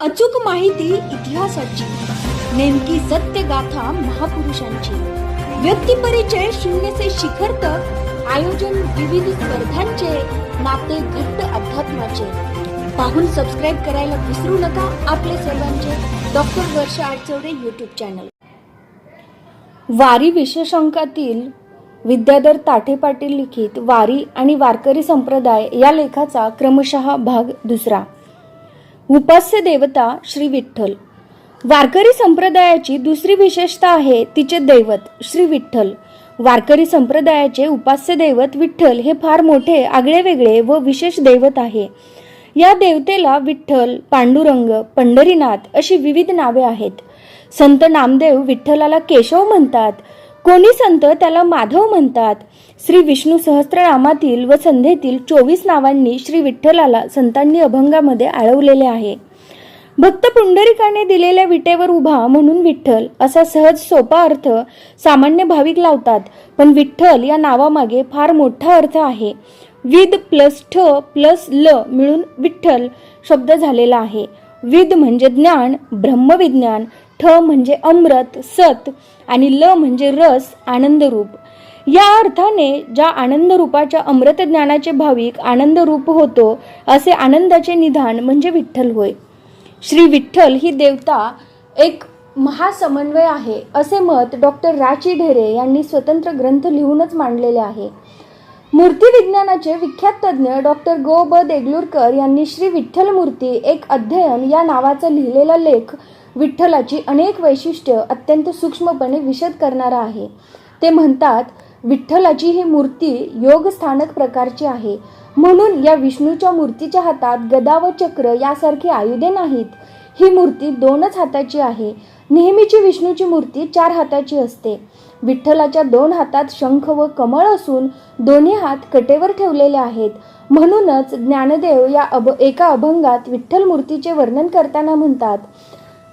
अचूक माहिती इतिहासाची. नेमकी सत्य गाथा महापुरुषांची. व्यक्तिपरिचय शून्य से शिखर तक आयोजन विविध स्पर्धांचे नाते घट्ट अध्यात्माचे. पाहून सबस्क्राईब करायला विसरू नका आपले सर्वांचे. Doctor Varsha Adachavade YouTube channel Wari विशेषांकातील Vidyadhar Tathe Patil लिखित वारी आणि वारकरी संप्रदाय या लेखाचा क्रमशः भाग दुसरा. उपास्य देवता श्री विठ्ठल. वारकरी संप्रदायाची दुसरी विशेषता आहे तिचे दैवत श्री विठ्ठल. वारकरी संप्रदायाचे उपास्य दैवत विठ्ठल हे फार मोठे आगळेवेगळे व विशेष दैवत आहे. या देवतेला विठ्ठल पांडुरंग पंढरीनाथ अशी विविध नावे आहेत. संत नामदेव विठ्ठलाला केशव म्हणतात. कोणी संत त्याला माधव म्हणतात? श्री विष्णू सहस्त्रनामातील व संध्येतील चोवीस नावांनी श्री विठ्ठलाला संतांनी अभंगामध्ये आळवलेले आहे. भक्त पुंडरिकाने दिलेल्या विटेवर उभा म्हणून विठ्ठल असा सहज सोपा अर्थ सामान्य भाविक लावतात पण विठ्ठल या नावामागे फार मोठा अर्थ आहे. विद प्लस ठ प्लस ल मिळून विठ्ठल शब्द झालेला आहे. विद म्हणजे ज्ञान ब्रह्मविज्ञान ठ म्हणजे अमृत सत आणि ल म्हणजे रस आनंदरूप. या अर्थाने ज्या आनंद रूपाच्या अमृत ज्ञानाचे भाविक आनंद रूप होतो असे आनंदाचे निधान म्हणजे विठ्ठल होय. श्री विठ्ठल ही देवता एक महासमन्वय आहे असे मत डॉक्टर राची ढेरे यांनी स्वतंत्र ग्रंथ लिहूनच मांडलेले आहे. मूर्ती विज्ञानाचे विख्यात तज्ज्ञ डॉक्टर गो ब. देगलूरकर यांनी श्री विठ्ठल मूर्ती एक अध्ययन या नावाचा लिहिलेला लेख विठ्ठलाची अनेक वैशिष्ट्य अत्यंत सूक्ष्मपणे विशद करणारा आहे. ते म्हणतात विठ्ठलाची ही मूर्ती योग स्थानक प्रकारची आहे. म्हणून या विष्णूच्या मूर्तीच्या हातात गदा व चक्र यासारखी आयुधे नाहीत. ही मूर्ती दोनच हाताची आहे. नेहमीची विष्णूची मूर्ती चार हाताची असते. विठ्ठलाच्या दोन हातात शंख व कमळ असून दोन्ही हात कटेवर ठेवलेले आहेत. म्हणूनच ज्ञानदेव या अभ एका अभंगात विठ्ठल मूर्तीचे वर्णन करताना म्हणतात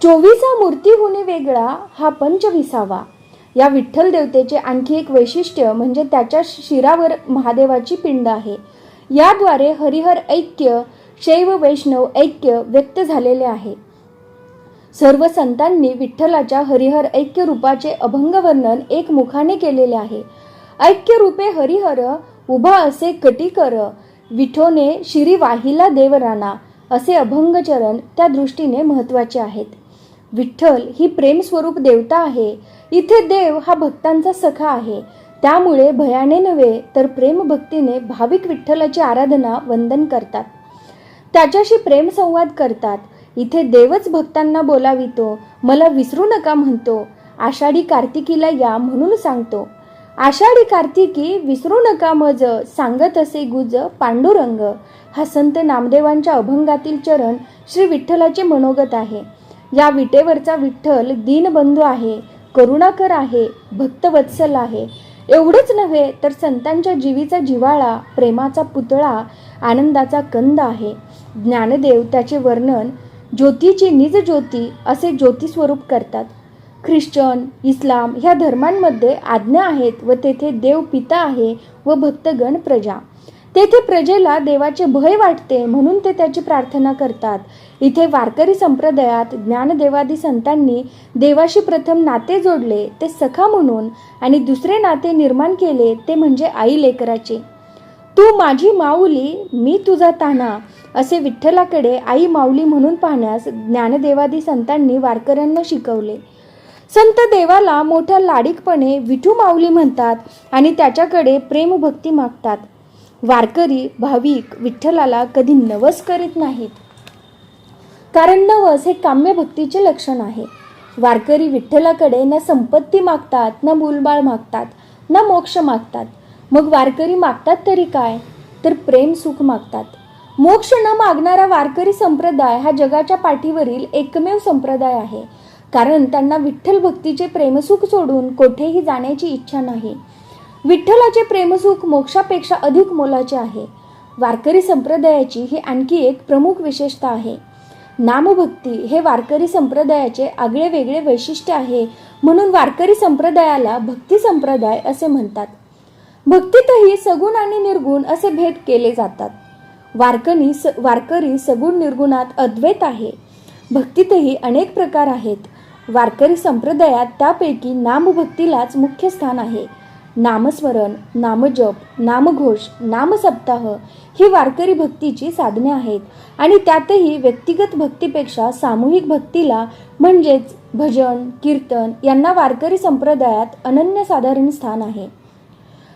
चोवीसा मूर्तीहुनी वेगळा हा पंचविसावा. या विठ्ठल देवतेचे आणखी एक वैशिष्ट्य म्हणजे त्याच्या शिरावर महादेवाची पिंड आहे. याद्वारे हरिहर ऐक्य शैव वैष्णव ऐक्य व्यक्त झालेले आहे. सर्व संतांनी विठ्ठलाच्या हरिहर ऐक्य रूपाचे अभंग वर्णन एक मुखाने केलेले आहे. ऐक्य रूपे हरिहर उभा असे कटिकर विठोने शिरी वाहिला देवराना असे अभंगचरण त्या दृष्टीने महत्त्वाचे आहेत. विठ्ठल ही प्रेमस्वरूप देवता आहे. इथे देव हा भक्तांचा सखा आहे. त्यामुळे भयाने नव्हे तर प्रेम भक्तीने भाविक विठ्ठलाची आराधना वंदन करतात. त्याच्याशी प्रेम संवाद करतात. इथे देवच भक्तांना बोलावितो मला विसरू नका म्हणतो आषाढी कार्तिकीला या म्हणून सांगतो. आषाढी कार्तिकी विसरू नका मज सांगत असे गुज पांडुरंग. हा संत नामदेवांच्या अभंगातील चरण श्री विठ्ठलाचे मनोगत आहे. या विटेवरचा विठ्ठल दीनबंधू आहे. करुणाकर आहे भक्तवत्सल आहे. एवढंच नव्हे तर संतांच्या जीवीचा जिवाळा प्रेमाचा पुतळा आनंदाचा कंद आहे. ज्ञानदेव त्याचे वर्णन ज्योतीची निज ज्योती असे ज्योतिस्वरूप करतात. ख्रिश्चन इस्लाम ह्या धर्मांमध्ये आज्ञा आहेत व तेथे देव पिता आहे व भक्तगण प्रजा. तेथे प्रजेला देवाचे भय वाटते म्हणून ते त्याची प्रार्थना करतात. इथे वारकरी संप्रदायात ज्ञानदेवादी संतांनी देवाशी प्रथम नाते जोडले ते सखा म्हणून आणि दुसरे नाते निर्माण केले ते म्हणजे आई लेकराचे. तू माझी माऊली मी तुझा ताना असे विठ्ठलाकडे आई माऊली म्हणून पाहण्यास ज्ञानदेवादी संतांनी वारकऱ्यांना शिकवले. संत देवाला मोठ्या लाडीकपणे विठू माऊली म्हणतात आणि त्याच्याकडे प्रेमभक्ती मागतात. वारकरी भाविक विठ्ठलाला कधी नवस करीत नाहीत. कारण नवस हे काम्य भक्तीचे लक्षण आहे. वारकरी विठ्ठलाकडे ना संपत्ती मागतात न मूलबाळ मागतात ना मोक्ष मागतात. मग वारकरी मागतात तरी काय? तर प्रेम सुख मागतात. मोक्ष न मागणारा वारकरी संप्रदाय हा जगाच्या पाठीवरील एकमेव संप्रदाय आहे. कारण त्यांना विठ्ठल भक्तीचे प्रेमसुख सोडून कोठेही जाण्याची इच्छा नाही. विठ्ठलाचे प्रेमसुख मोक्षापेक्षा अधिक मोलाचे आहे. वारकरी संप्रदायाची ही आणखी एक प्रमुख विशेषता आहे. नामभक्ती हे वारकरी संप्रदायाचे आगळे वेगळे वैशिष्ट्य आहे म्हणून वारकरी संप्रदायाला भक्ती संप्रदाय असे म्हणतात. भक्तीतही सगुण आणि निर्गुण असे भेद केले जातात. वारकरी स वारकरी सगुण निर्गुणात अद्वैत आहे. भक्तीतही अनेक प्रकार आहेत. वारकरी संप्रदायात त्यापैकी नामभक्तीलाच मुख्य स्थान आहे. नामस्मरण नामजप नामघोष नामसप्ताह ही वारकरी भक्तीची साधने आहेत. आणि त्यातही व्यक्तिगत भक्तीपेक्षा सामूहिक भक्तीला म्हणजेच भजन कीर्तन यांना वारकरी संप्रदायात अनन्यसाधारण स्थान आहे.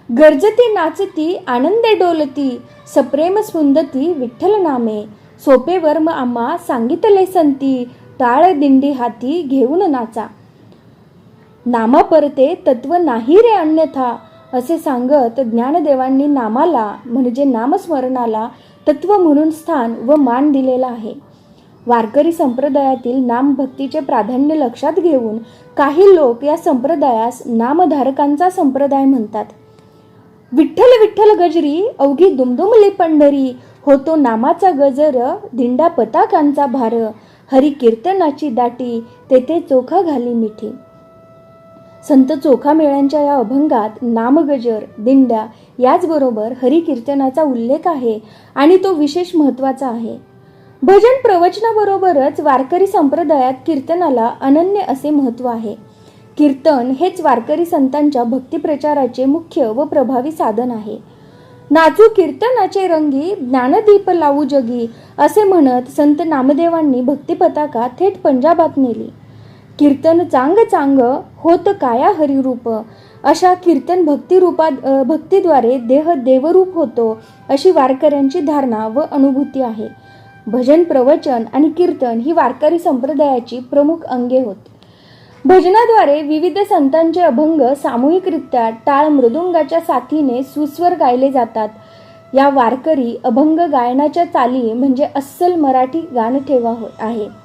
गरजती नाचती आनंदे डोलती सप्रेम स्फुंदती विठ्ठल नामे सोपे वर्म आम्हा सांगितले संती टाळ दिंडी हाती घेऊन नाचा. नामा परते तत्व नाही रे अन्यथा असे सांगत ज्ञानदेवांनी नामाला म्हणजे नामस्मरणाला तत्व म्हणून स्थान व मान दिलेला आहे. वारकरी संप्रदायातील नामभक्तीचे प्राधान्य लक्षात घेऊन काही लोक या संप्रदायास नामधारकांचा संप्रदाय म्हणतात. विठ्ठल विठ्ठल गजरी अवघी दुमदुमली पंढरी होतो नामाचा गजर दिंडा पताकांचा भार हरी कीर्तनाची दाटी तेथे चोखा घाली मिठी. संत चोखा मेळ्यांच्या या अभंगात नामगजर दिंड्या याचबरोबर हरिकीर्तनाचा उल्लेख आहे आणि तो विशेष महत्त्वाचा आहे. भजन प्रवचनाबरोबरच वारकरी संप्रदायात कीर्तनाला अनन्य असे महत्त्व आहे. कीर्तन हेच वारकरी संतांच्या भक्तिप्रचाराचे मुख्य व प्रभावी साधन आहे. नाचू कीर्तनाचे रंगी ज्ञानदीप लावू जगी असे म्हणत संत नामदेवांनी भक्तिपताका थेट पंजाबात नेली. कीर्तन चांग चांग होत काया हरिरूप. अशा कीर्तन भक्तिरूपा भक्तीद्वारे देह देवरूप होतो अशी वारकऱ्यांची धारणा व अनुभूती आहे. भजन प्रवचन आणि कीर्तन ही वारकरी संप्रदायाची प्रमुख अंगे होत. भजनाद्वारे विविध संतांचे अभंग सामूहिकरित्या टाळ मृदुंगाच्या साथीने सुस्वर गायले जातात. या वारकरी अभंग गायनाच्या चाली म्हणजे अस्सल मराठी गानठेवा हो- आहे.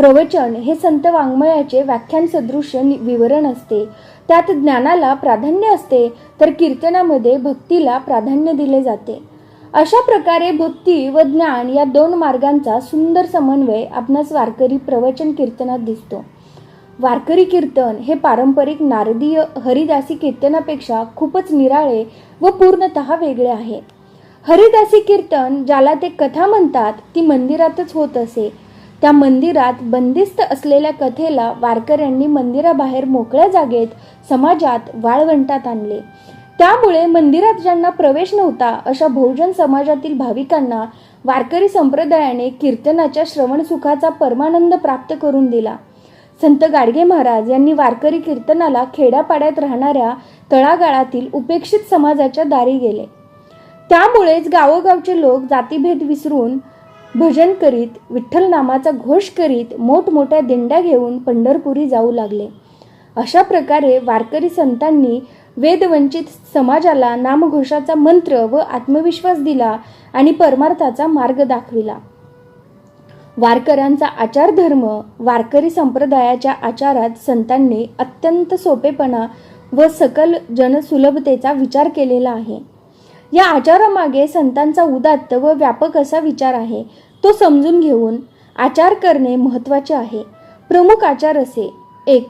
प्रवचन हे संत वाङ्मयाचे व्याख्यान सदृश विवरण असते. त्यात ज्ञानाला प्राधान्य असते तर कीर्तनामध्ये भक्तीला प्राधान्य दिले जाते. अशा प्रकारे भक्ती व ज्ञान या दोन मार्गांचा सुंदर समन्वय आपणास वारकरी प्रवचन कीर्तनात दिसतो. वारकरी कीर्तन हे पारंपरिक नारदीय हरिदासी कीर्तनापेक्षा खूपच निराळे व पूर्णतः वेगळे आहे. हरिदासी कीर्तन ज्याला ते कथा म्हणतात ती मंदिरातच होत असे. त्या मंदिरात बंदिस्त असलेल्या कथेला वारकऱ्यांनी मंदिराबाहेर मोकळ्या जागेत समाजात वाळवंटात आणले. त्यामुळे मंदिरात ज्यांना प्रवेश नव्हता अशा बहुजन समाजातील भाविकांना वारकरी संप्रदायाने कीर्तनाच्या श्रवण सुखाचा परमानंद प्राप्त करून दिला. संत गाडगे महाराज यांनी वारकरी कीर्तनाला खेड्यापाड्यात राहणाऱ्या तळागाळातील उपेक्षित समाजाच्या दारी गेले. त्यामुळेच गावोगावचे लोक जातीभेद विसरून भजन करीत विठ्ठल नामाचा घोष करीत मोठमोठ्या दिंड्या घेऊन पंढरपुरी जाऊ लागले. अशा प्रकारे वारकरी संतांनी वेदवंचित समाजाला नामघोषाचा मंत्र व आत्मविश्वास दिला आणि परमार्थाचा मार्ग दाखविला. वारकऱ्यांचा आचार धर्म वारकरी संप्रदायाच्या आचारात संतांनी अत्यंत सोपेपणा व सकल जनसुलभतेचा विचार केलेला आहे. या आचारामागे संतांचा उदात्त व व्यापक असा विचार आहे. तो समजून घेऊन आचार करणे महत्त्वाचे आहे. प्रमुख आचार असे. एक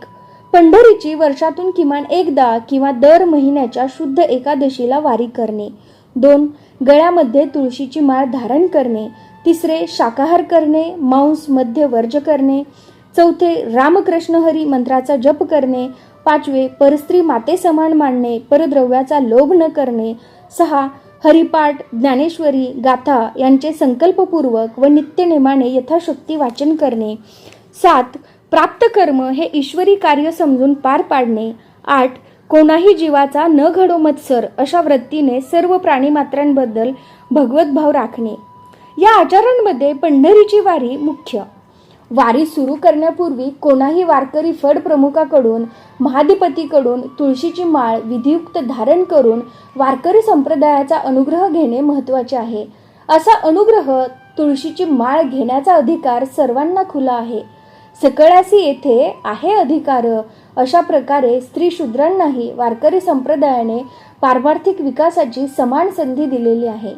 पंढरीची वर्षातून किमान एकदा किंवा दर महिन्याच्या शुद्ध एकादशीला वारी करणे. दोन गळ्यामध्ये तुळशीची माळ धारण करणे. तिसरे शाकाहार करणे मांस मध्य वर्ज करणे. चौथे रामकृष्ण हरी मंत्राचा जप करणे. पाचवे परस्त्री माते समान मानणे परद्रव्याचा लोभ न करणे. सहा हरिपाठ ज्ञानेश्वरी गाथा यांचे संकल्पपूर्वक व नित्यनेमाने यथाशक्ती वाचन करणे. सात प्राप्त कर्म हे ईश्वरी कार्य समजून पार पाडणे. आठ कोणाही जीवाचा न घडो मत्सर अशा वृत्तीने सर्व प्राणीमात्रांबद्दल भगवतभाव राखणे. या आचारांमध्ये पंढरीची वारी मुख्य. वारी सुरू करण्यापूर्वी कोणाही वारकरी फड प्रमुखाकडून महाधिपतीकडून तुळशीची माळ विधियुक्त धारण करून वारकरी संप्रदायाचा अनुग्रह घेणे महत्त्वाचे आहे. असा अनुग्रह तुळशीची माळ घेण्याचा अधिकार सर्वांना खुला आहे. सकळासी येथे आहे अधिकार अशा प्रकारे स्त्री शूद्रांनाही वारकरी संप्रदायाने पारमार्थिक विकासाची समान संधी दिलेली आहे.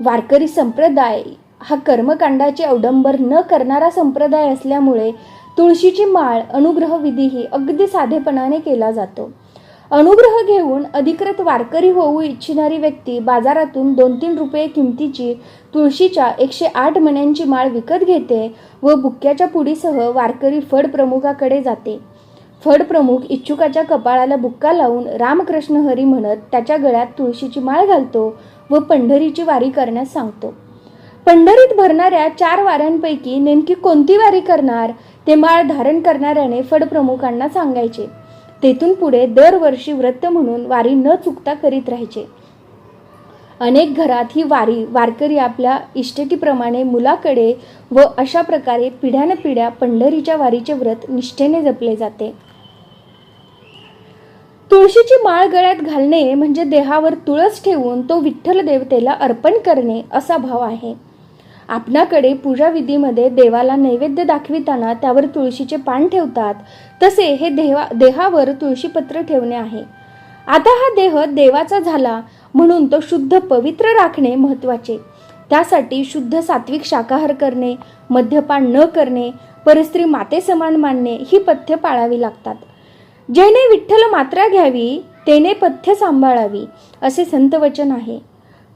वारकरी संप्रदाय हा कर्मकांडाचे अवडंबर न करणारा संप्रदाय असल्यामुळे तुळशीची माळ अनुग्रह विधीही अगदी साधेपणाने केला जातो. अनुग्रह घेऊन अधिकृत वारकरी होऊ इच्छिणारी व्यक्ती बाजारातून दोन तीन रुपये किमतीची तुळशीच्या एकशे आठ मण्यांची माळ विकत घेते व बुक्क्याच्या पुडीसह वारकरी फड प्रमुखाकडे जाते. फड प्रमुख इच्छुकाच्या कपाळाला बुक्का लावून रामकृष्ण हरी म्हणत त्याच्या गळ्यात तुळशीची माळ घालतो व पंढरीची वारी करण्यास सांगतो. पंढरीत भरणाऱ्या चार वाऱ्यांपैकी नेमकी कोणती वारी करणार ते माळ धारण करणाऱ्याने फडप्रमुखांना सांगायचे. तेथून पुढे दरवर्षी व्रत म्हणून वारी न चुकता करीत राहायचे. अनेक घरात ही वारी वारकरी आपल्या इष्टेटीप्रमाणे मुलाकडे व अशा प्रकारे पिढ्यानपिढ्या पंढरीच्या वारीचे व्रत निष्ठेने जपले जाते. तुळशीची माळ गळ्यात घालणे म्हणजे देहावर तुळस ठेवून तो विठ्ठल देवतेला अर्पण करणे असा भाव आहे. आपणाकडे पूजाविधीमध्ये देवाला नैवेद्य दाखविताना त्यावर तुळशीचे पान ठेवतात तसे हे देवा देहावर तुळशीपत्र ठेवणे आहे. आता हा देह देवाचा झाला म्हणून तो शुद्ध पवित्र राखणे महत्त्वाचे. त्यासाठी शुद्ध सात्विक शाकाहार करणे मद्यपान न करणे परस्त्री माते समान मानणे ही पथ्य पाळावी लागतात. जेणे विठ्ठल मात्रा घ्यावी तेने पथ्य सांभाळावी असे संत वचन आहे.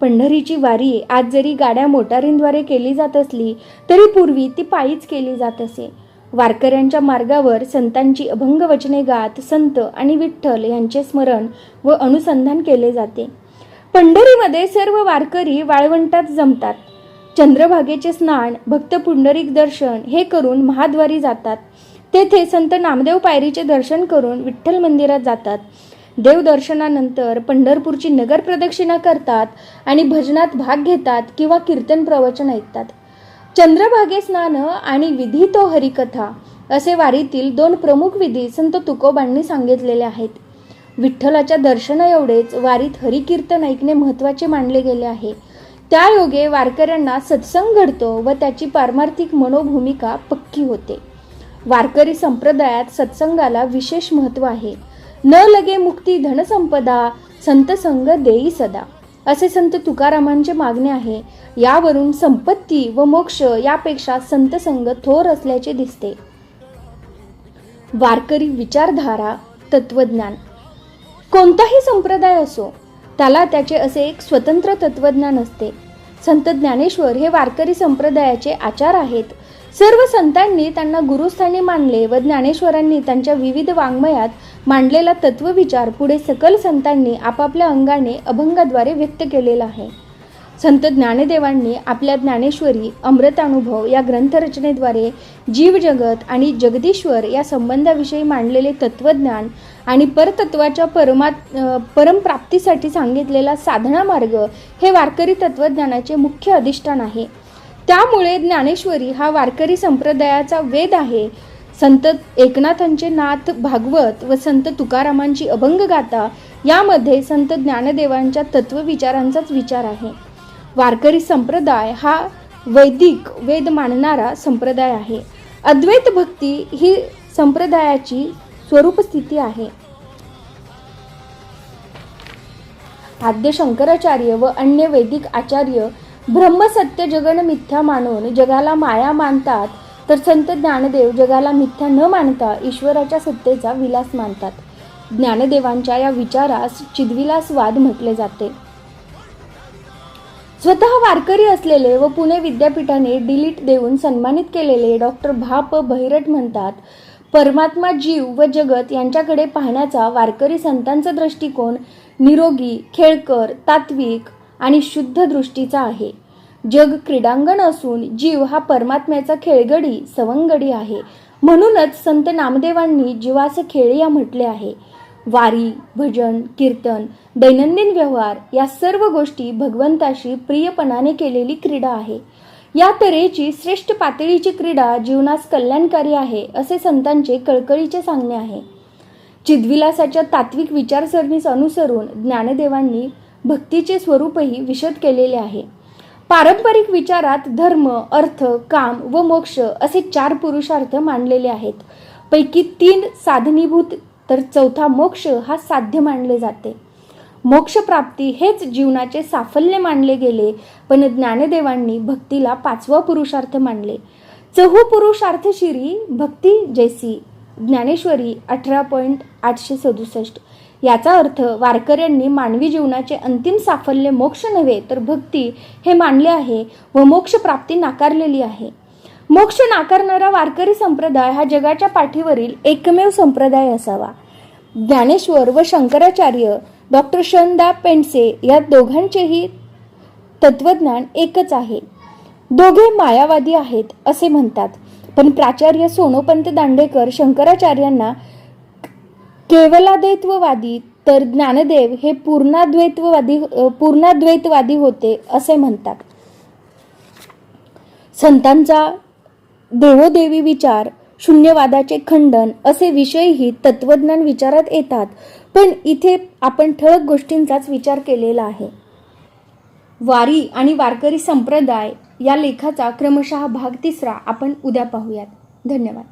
पंढरीची वारी आज जरी गाड्या मोटारींद्वारे केली जात असली तरी पूर्वी ती पायीच केली जात असे. वारकऱ्यांच्या मार्गावर संतांची अभंग वचने गात संत आणि विठ्ठल यांचे स्मरण व अनुसंधान केले जाते. पंढरीमध्ये सर्व वारकरी वाळवंटात जमतात. चंद्रभागेचे स्नान भक्त पुंडरीक दर्शन हे करून महाद्वारी जातात. तेथे संत नामदेव पायरीचे दर्शन करून विठ्ठल मंदिरात जातात. देवदर्शनानंतर पंढरपूरची नगर प्रदक्षिणा करतात आणि भजनात भाग घेतात किंवा कीर्तन प्रवचन ऐकतात. चंद्रभागे स्नान आणि विधी तो हरिकथा असे वारीतील दोन प्रमुख विधी संत तुकोबांनी सांगितलेले आहेत. विठ्ठलाच्या दर्शना एवढेच वारीत हरिकीर्तन ऐकणे महत्त्वाचे मानले गेले आहे. त्या योगे वारकऱ्यांना सत्संग घडतो व त्याची पारमार्थिक मनोभूमिका पक्की होते. वारकरी संप्रदायात सत्संगाला विशेष महत्त्व आहे. न लगे मुक्ती धनसंपदा संत संग देई सदा. असे संत तुकारामांचे मागणे आहे. यावरून संपत्ती व मोक्ष यापेक्षा संत संग थोर असल्याचे दिसते. वारकरी विचारधारा तत्वज्ञान कोणताही संप्रदाय असो त्याला त्याचे असे एक स्वतंत्र तत्वज्ञान असते. संत ज्ञानेश्वर हे वारकरी संप्रदायाचे आचार आहेत. सर्व संतांनी त्यांना गुरुस्थानी मानले व ज्ञानेश्वरांनी त्यांच्या विविध वाङ्मयात मांडलेला तत्वविचार पुढे सकल संतांनी आपापल्या अंगाने अभंगाद्वारे व्यक्त केलेला आहे. संत ज्ञानदेवांनी आपल्या ज्ञानेश्वरी अमृतानुभव या ग्रंथरचनेद्वारे जीवजगत आणि जगदीश्वर या संबंधाविषयी मांडलेले तत्वज्ञान आणि परतत्वाच्या परमात परमप्राप्तीसाठी सांगितलेला साधना मार्ग हे वारकरी तत्वज्ञानाचे मुख्य अधिष्ठान आहे. त्यामुळे ज्ञानेश्वरी हा वारकरी संप्रदायाचा वेद आहे. संत एकनाथांचे नाथ भागवत व संत तुकारामांची अभंग गाथा यामध्ये संत ज्ञानदेवांच्या तत्वविचारांचाच विचार आहे. वारकरी संप्रदाय हा वैदिक वेद मानणारा संप्रदाय आहे. अद्वैत भक्ती ही संप्रदायाची स्वरूप स्थिती आहे. आद्य शंकराचार्य व अन्य वैदिक आचार्य ब्रह्मसत्य जगन मिथ्या मानून जगाला माया मानतात तर संत ज्ञानदेव जगाला मिथ्या न मानता ईश्वराच्या सत्तेचा विलास मानतात. ज्ञानदेवांच्या या विचारास चिद्विलासवाद म्हटले जाते. स्वतः वारकरी असलेले व पुणे विद्यापीठाने डिलीट देऊन सन्मानित केलेले डॉक्टर भाप भैरट बहिरट म्हणतात परमात्मा जीव व जगत यांच्याकडे पाहण्याचा वारकरी संतांचा दृष्टिकोन निरोगी खेळकर तात्विक आणि शुद्ध दृष्टीचा आहे. जग क्रीडांगण असून जीव हा परमात्म्याचा खेळगडी सवंगडी आहे. म्हणूनच संत नामदेवांनी जीवास खेळिया म्हटले आहे. वारी भजन कीर्तन दैनंदिन व्यवहार या सर्व गोष्टी भगवंताशी प्रियपणाने केलेली क्रीडा आहे. या तऱ्हेची श्रेष्ठ पातळीची क्रीडा जीवनास कल्याणकारी आहे असे संतांचे कळकळीचे सांगणे आहे. चिद्विलासाच्या तात्विक विचारसरणीस अनुसरून ज्ञानदेवांनी भक्तीचे स्वरूपही विशद केलेले आहे. पारंपरिक विचारात धर्म अर्थ काम व मोक्ष असे चार पुरुषार्थ मांडलेले आहेत. पैकी तीन साधनीभूत तर चौथा मोक्ष हा साध्य मानले जाते. मोक्षप्राप्ती हेच जीवनाचे साफल्य मानले गेले पण ज्ञानदेवांनी भक्तीला पाचवा पुरुषार्थ मानले. चहू पुरुषार्थ शिरी भक्ती जैसी. ज्ञानेश्वरी अठरा पॉईंट आठशे सदुसष्ट. याचा अर्थ वारकऱ्यांनी मानवी जीवनाचे अंतिम साफल्य मोक्ष नव्हे तर भक्ती हे मानले आहे व मोक्ष प्राप्ती नाकारलेली आहे. मोक्ष नाकारणारा वारकरी संप्रदाय हा जगाच्या पाठीवरील एकमेव संप्रदाय असावा. ज्ञानेश्वर व शंकराचार्य डॉक्टर शनदा पेंडसे या दोघांचेही तत्वज्ञान एकच आहे. दोघे मायावादी आहेत असे म्हणतात. पण प्राचार्य सोनोपंत दांडेकर शंकराचार्यांना केवलाद्वैतवादी तर ज्ञानदेव हे पूर्णाद्वैतवादी पूर्णाद्वैतवादी होते असे म्हणतात. संतांचा देवोदेवी विचार शून्यवादाचे खंडन असे विषयही तत्वज्ञान विचारात येतात. पण इथे आपण ठळक गोष्टींचाच विचार केलेला आहे. वारी आणि वारकरी संप्रदाय या लेखाचा क्रमशः भाग तिसरा. आपण उद्या पाहूयात. धन्यवाद.